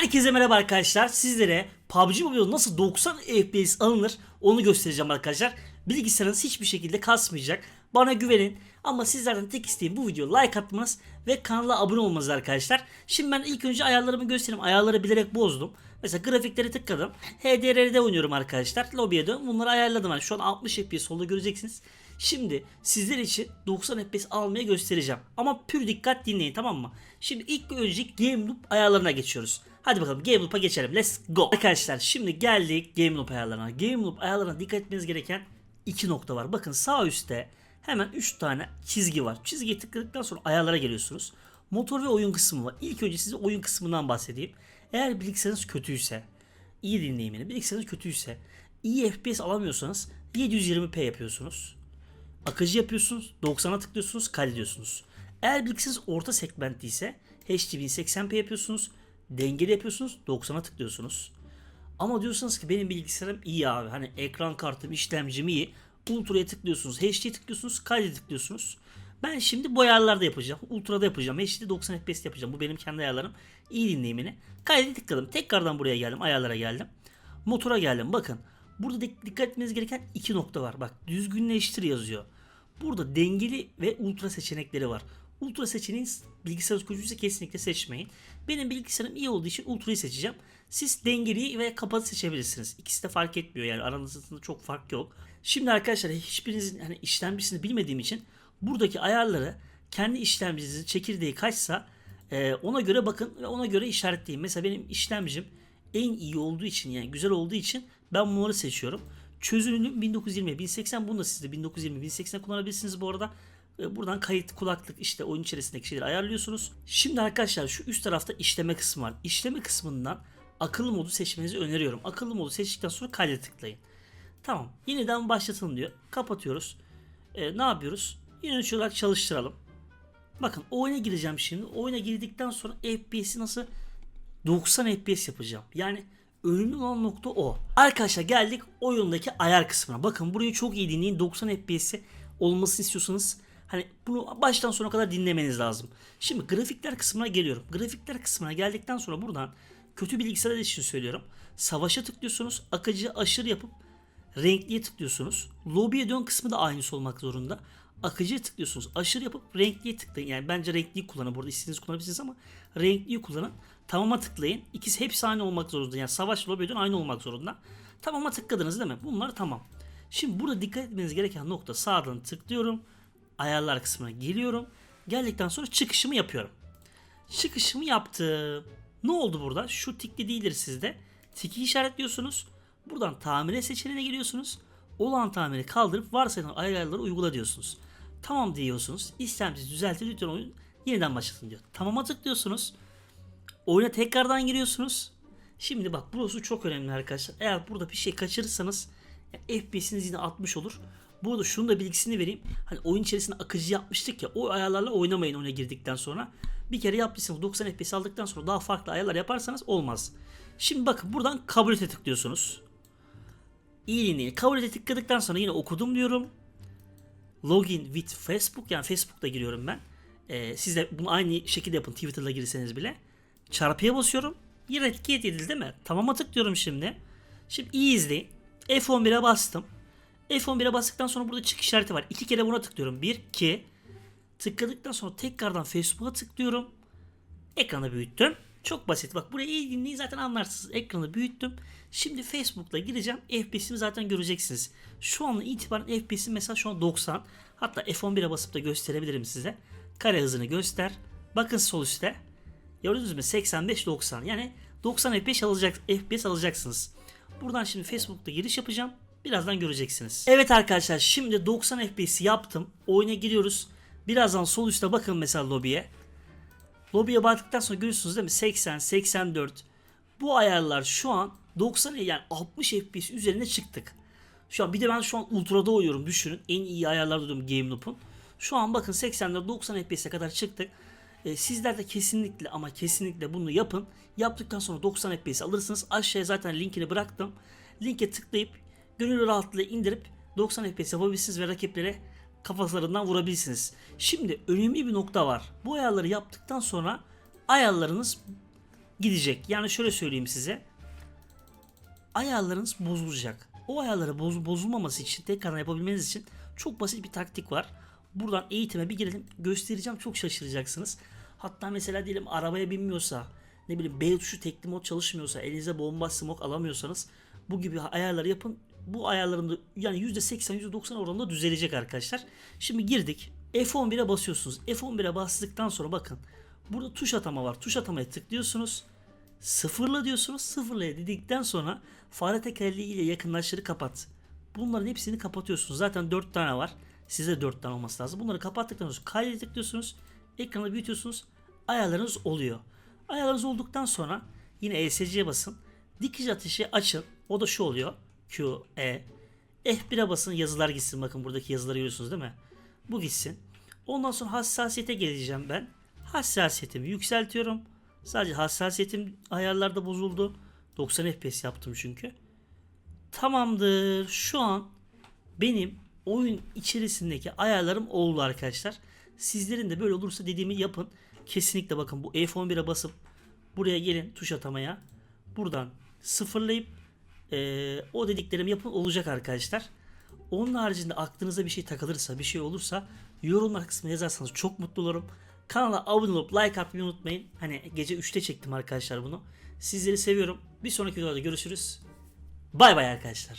Herkese merhaba arkadaşlar. Sizlere PUBG Mobile nasıl 90 FPS alınır onu göstereceğim arkadaşlar. Bilgisayarınız hiçbir şekilde kasmayacak. Bana güvenin. Ama sizlerden tek isteğim bu videoya like atmanız ve kanala abone olmanız arkadaşlar. Şimdi ben ilk önce ayarlarımı göstereyim. Ayarları bilerek bozdum. Mesela grafikleri tıkladım. HDR'de oynuyorum arkadaşlar. Lobiye dön. Bunları ayarladım. Yani şu an 60 FPS oldu göreceksiniz. Şimdi sizler için 90 FPS almaya göstereceğim. Ama pür dikkat dinleyin tamam mı? Şimdi ilk önce Game Loop ayarlarına geçiyoruz. Hadi bakalım Game Loop'a geçelim. Let's go. Arkadaşlar şimdi geldik Game Loop ayarlarına. Game Loop ayarlarına dikkat etmeniz gereken iki nokta var. Bakın sağ üstte hemen 3 tane çizgi var. Çizgiye tıkladıktan sonra ayarlara geliyorsunuz. Motor ve oyun kısmı var. İlk önce size oyun kısmından bahsedeyim. Eğer bilgisayarınız kötüyse, iyi dinleyin beni. Bilgisayarınız kötüyse, iyi FPS alamıyorsanız 720p yapıyorsunuz. Akıcı yapıyorsunuz, 90'a tıklıyorsunuz, kaydediyorsunuz. Eğer bilgisayarınız orta segmentli ise HD 1080p yapıyorsunuz, dengeli yapıyorsunuz, 90'a tıklıyorsunuz. Ama diyorsanız ki benim bilgisayarım iyi abi. Hani ekran kartım, işlemcim iyi. Ultra'ya tıklıyorsunuz, HD'ye tıklıyorsunuz, kayda tıklıyorsunuz. Ben şimdi bu ayarlarda yapacağım. Ultra'da yapacağım. HD 90 FPS yapacağım. Bu benim kendi ayarlarım. İyi dinleyin beni. Kayda tıkladım. Tekrardan buraya geldim. Ayarlara geldim. Motora geldim. Bakın. Burada dik- dikkat etmeniz gereken iki nokta var. Bak düzgünleştir yazıyor. Burada dengeli ve ultra seçenekleri var. Ultra seçeneği bilgisayarınız kötüyse kesinlikle seçmeyin. Benim bilgisayarım iyi olduğu için ultrayı seçeceğim. Siz dengeliyi ve kapalı seçebilirsiniz. İkisi de fark etmiyor yani aranızda çok fark yok. Şimdi arkadaşlar hiçbirinizin hani işlemcisini bilmediğim için buradaki ayarları kendi işlemcinizin çekirdeği kaçsa e, ona göre bakın ve ona göre işaretleyin. Mesela benim işlemcim en iyi olduğu için yani güzel olduğu için ben bunları seçiyorum. Çözünürlüğüm 1920 1080 bunu da siz de 1920 1080 kullanabilirsiniz bu arada. E, Buradan kayıt kulaklık işte oyun içerisindeki şeyleri ayarlıyorsunuz. Şimdi arkadaşlar şu üst tarafta işleme kısmı var. İşleme kısmından akıllı modu seçmenizi öneriyorum. Akıllı modu seçtikten sonra kayda tıklayın. Tamam. Yeniden başlatın diyor. Kapatıyoruz. E, ne yapıyoruz? Şu olarak çalıştıralım. Bakın oyuna gireceğim şimdi. Oyuna girdikten sonra FPS'i nasıl 90 FPS yapacağım. Yani önemli olan nokta o. Arkadaşlar geldik oyundaki ayar kısmına. Bakın burayı çok iyi dinleyin. 90 FPS'i olmasını istiyorsanız hani bunu baştan sona kadar dinlemeniz lazım. Şimdi grafikler kısmına geliyorum. Grafikler kısmına geldikten sonra buradan kötü bilgisayarlar için söylüyorum. Savaşa tıklıyorsunuz. Akıcı aşırı yapıp renkliye tıklıyorsunuz. Lobby'ye dön kısmı da aynısı olmak zorunda. Akıcıya tıklıyorsunuz. Aşırı yapıp renkliye tıklayın. Yani bence renkliyi kullanın. Burada istediğiniz kullanabilirsiniz ama renkliyi kullanın. Tamama tıklayın. İkisi hepsi aynı olmak zorunda. Yani savaş dön aynı olmak zorunda. Tamama tıkladınız değil mi? Bunlar tamam. Şimdi burada dikkat etmeniz gereken nokta sağdan tıklıyorum. Ayarlar kısmına geliyorum. Geldikten sonra çıkışımı yapıyorum. Çıkışımı yaptım. Ne oldu burada? Şu tikli değildir sizde. Tiki işaretliyorsunuz. Buradan tamire seçeneğine giriyorsunuz. Olan tamiri kaldırıp varsayılan ayarları uygula diyorsunuz. Tamam diyorsunuz. İstemsiz düzeltir lütfen oyun yeniden başlatın diyor. Tamama tıklıyorsunuz. Oyuna tekrardan giriyorsunuz. Şimdi bak burası çok önemli arkadaşlar. Eğer burada bir şey kaçırırsanız yani FPS'iniz yine 60 olur. Burada şunu da bilgisini vereyim. Hani oyun içerisinde akıcı yapmıştık ya. O ayarlarla oynamayın oyuna girdikten sonra. Bir kere yaptıysanız 90 FPS aldıktan sonra daha farklı ayarlar yaparsanız olmaz. Şimdi bakın buradan kabul ete tıklıyorsunuz. İyi dinleyin. Kabul ete tıkladıktan sonra yine okudum diyorum. Login with Facebook yani Facebook'ta giriyorum ben. Ee, siz de bunu aynı şekilde yapın Twitter'da girseniz bile. Çarpıya basıyorum. Yine etiket edildi değil mi? Tamama tıklıyorum şimdi. Şimdi iyi izleyin. F11'e bastım. F11'e bastıktan sonra burada çık işareti var. İki kere buna tıklıyorum. Bir, iki. Tıkladıktan sonra tekrardan Facebook'a tıklıyorum. Ekranı büyüttüm. Çok basit. Bak burayı iyi dinleyin zaten anlarsınız. Ekranı büyüttüm. Şimdi Facebook'ta gireceğim. FPS'imi zaten göreceksiniz. Şu anla itibaren FPS'im mesela şu an 90. Hatta F11'e basıp da gösterebilirim size. Kare hızını göster. Bakın sol üstte. Gördünüz mü? 85-90. Yani 90 FPS alacak, FPS alacaksınız. Buradan şimdi Facebook'ta giriş yapacağım. Birazdan göreceksiniz. Evet arkadaşlar şimdi 90 FPS yaptım. Oyuna giriyoruz. Birazdan sol üstte bakın mesela lobiye. Lobiye baktıktan sonra görüyorsunuz değil mi? 80, 84. Bu ayarlar şu an 90 yani 60 FPS üzerine çıktık. Şu an bir de ben şu an ultra'da oynuyorum düşünün. En iyi ayarlarda diyorum Game Loop'un. Şu an bakın 80'den 90 FPS'e kadar çıktık. Ee, sizler de kesinlikle ama kesinlikle bunu yapın. Yaptıktan sonra 90 FPS alırsınız. Aşağıya zaten linkini bıraktım. Linke tıklayıp gönül rahatlığı indirip 90 FPS yapabilirsiniz ve rakiplere kafalarından vurabilirsiniz. Şimdi önemli bir nokta var. Bu ayarları yaptıktan sonra ayarlarınız gidecek. Yani şöyle söyleyeyim size. Ayarlarınız bozulacak. O ayarları boz, bozulmaması için tekrardan yapabilmeniz için çok basit bir taktik var. Buradan eğitime bir girelim göstereceğim çok şaşıracaksınız. Hatta mesela diyelim arabaya binmiyorsa ne bileyim B tuşu tekli mod çalışmıyorsa elinize bomba smoke alamıyorsanız bu gibi ayarları yapın. Bu ayarların da yani %80 %90 oranında düzelecek arkadaşlar. Şimdi girdik. F11'e basıyorsunuz. F11'e bastıktan sonra bakın. Burada tuş atama var. Tuş atamaya tıklıyorsunuz. Sıfırla diyorsunuz. Sıfırla dedikten sonra fare tekerleği ile yakınlaşları kapat. Bunların hepsini kapatıyorsunuz. Zaten 4 tane var. Size 4 tane olması lazım. Bunları kapattıktan sonra kaydete tıklıyorsunuz. Ekranı büyütüyorsunuz. Ayarlarınız oluyor. Ayarlarınız olduktan sonra yine ESC'ye basın. Dikiş ateşi açın. O da şu oluyor. Q, E. F1'e basın yazılar gitsin. Bakın buradaki yazıları görüyorsunuz değil mi? Bu gitsin. Ondan sonra hassasiyete geleceğim ben. Hassasiyetimi yükseltiyorum. Sadece hassasiyetim ayarlarda bozuldu. 90 FPS yaptım çünkü. Tamamdır. Şu an benim oyun içerisindeki ayarlarım oldu arkadaşlar. Sizlerin de böyle olursa dediğimi yapın. Kesinlikle bakın bu F11'e basıp buraya gelin tuş atamaya. Buradan sıfırlayıp eee, o dediklerimi yapın olacak arkadaşlar. Onun haricinde aklınıza bir şey takılırsa, bir şey olursa yorumlar kısmına yazarsanız çok mutlu olurum. Kanala abone olup like atmayı unutmayın. Hani gece 3'te çektim arkadaşlar bunu. Sizleri seviyorum. Bir sonraki videoda görüşürüz. Bay bay arkadaşlar.